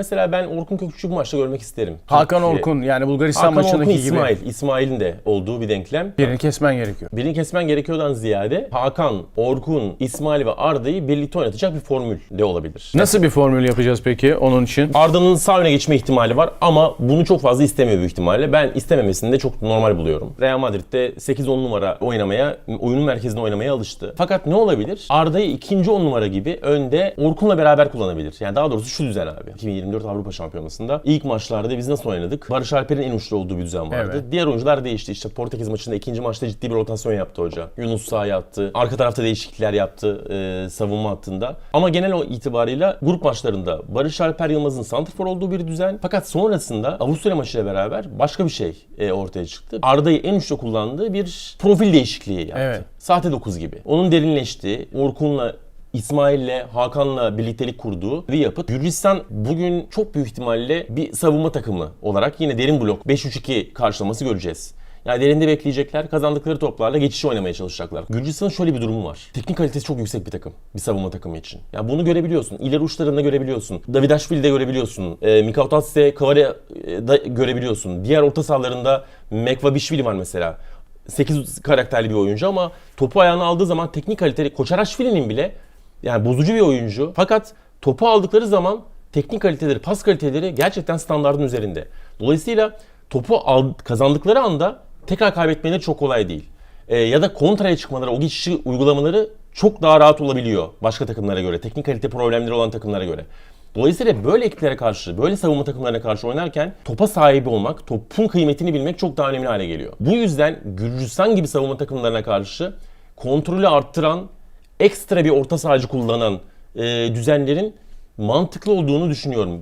mesela ben Orkun Kökçü'yü bu maçta görmek isterim. Hakan Türkiye- Orkun yani Bulgaristan Hakan maçındaki Orkun gibi. İsmail. İsmail'in de olduğu bir denklem. Birini kesmen gerekiyor. Birini kesmen gerekiyordan ziyade Hakan, Orkun, İsmail ve Arda'yı birlikte oynatacak bir formül de olabilir. Nasıl bir formül yapacağız peki onun için? Arda'nın sağ öne geçme ihtimali var ama bunu çok fazla istemiyor büyük ihtimalle. Ben istememesini de çok normal buluyorum. Real Madrid'de 8-10 numara oynamaya, oyunun merkezinde oynamaya alıştı. Fakat ne olabilir? Arda'yı ikinci 10 numara gibi önde Orkun'la beraber kullanabilir. Yani daha doğrusu şu düzen abi. 2024 Avrupa Şampiyonası'nda ilk maçlarda biz nasıl oynadık? Barış Alper'in en uçlu olduğu bir düzen vardı. Evet. Diğer oyuncular değişti. İşte Portekiz maçında ikinci maçta ciddi bir rotasyon yaptı hoca. Yunus sahaya attı. Arka tarafta değişiklikler yaptı e, savunma hattında. Ama genel o itibarıyla grup maçlarında Barış Alper Yılmaz'ın santrfor olduğu bir düzen. Fakat sonrasında Avusturya maçıyla beraber başka bir şey e, ortaya çıktı. Arda'yı en uçta kullandığı bir profil değişikliği yaptı. Evet. Sahte 9 gibi. Onun derinleştiği, Orkun'la İsmail'le, Hakan'la birliktelik kurduğu bir yapıt. Gürcistan bugün çok büyük ihtimalle bir savunma takımı olarak yine derin blok 5-3-2 karşılaması göreceğiz. Yani derinde bekleyecekler, kazandıkları toplarla geçişi oynamaya çalışacaklar. Gürcistan'ın şöyle bir durumu var. Teknik kalitesi çok yüksek bir takım. Bir savunma takımı için. Ya bunu görebiliyorsun. İleri uçlarında görebiliyorsun. Davidashvili'de görebiliyorsun. E, Mikautatse, Kavare'da görebiliyorsun. Diğer orta sahalarında Mekvabishvili var mesela. 8 karakterli bir oyuncu ama topu ayağına aldığı zaman teknik kaliteli Koçaraşvili'nin bile yani bozucu bir oyuncu. Fakat topu aldıkları zaman teknik kaliteleri, pas kaliteleri gerçekten standartın üzerinde. Dolayısıyla topu al, kazandıkları anda tekrar kaybetmeleri çok kolay değil. Ee, ya da kontraya çıkmaları, o geçişi uygulamaları çok daha rahat olabiliyor başka takımlara göre. Teknik kalite problemleri olan takımlara göre. Dolayısıyla böyle ekiplere karşı, böyle savunma takımlarına karşı oynarken topa sahibi olmak, topun kıymetini bilmek çok daha önemli hale geliyor. Bu yüzden Gürcistan gibi savunma takımlarına karşı kontrolü arttıran, ekstra bir orta sahacı kullanan e, düzenlerin mantıklı olduğunu düşünüyorum.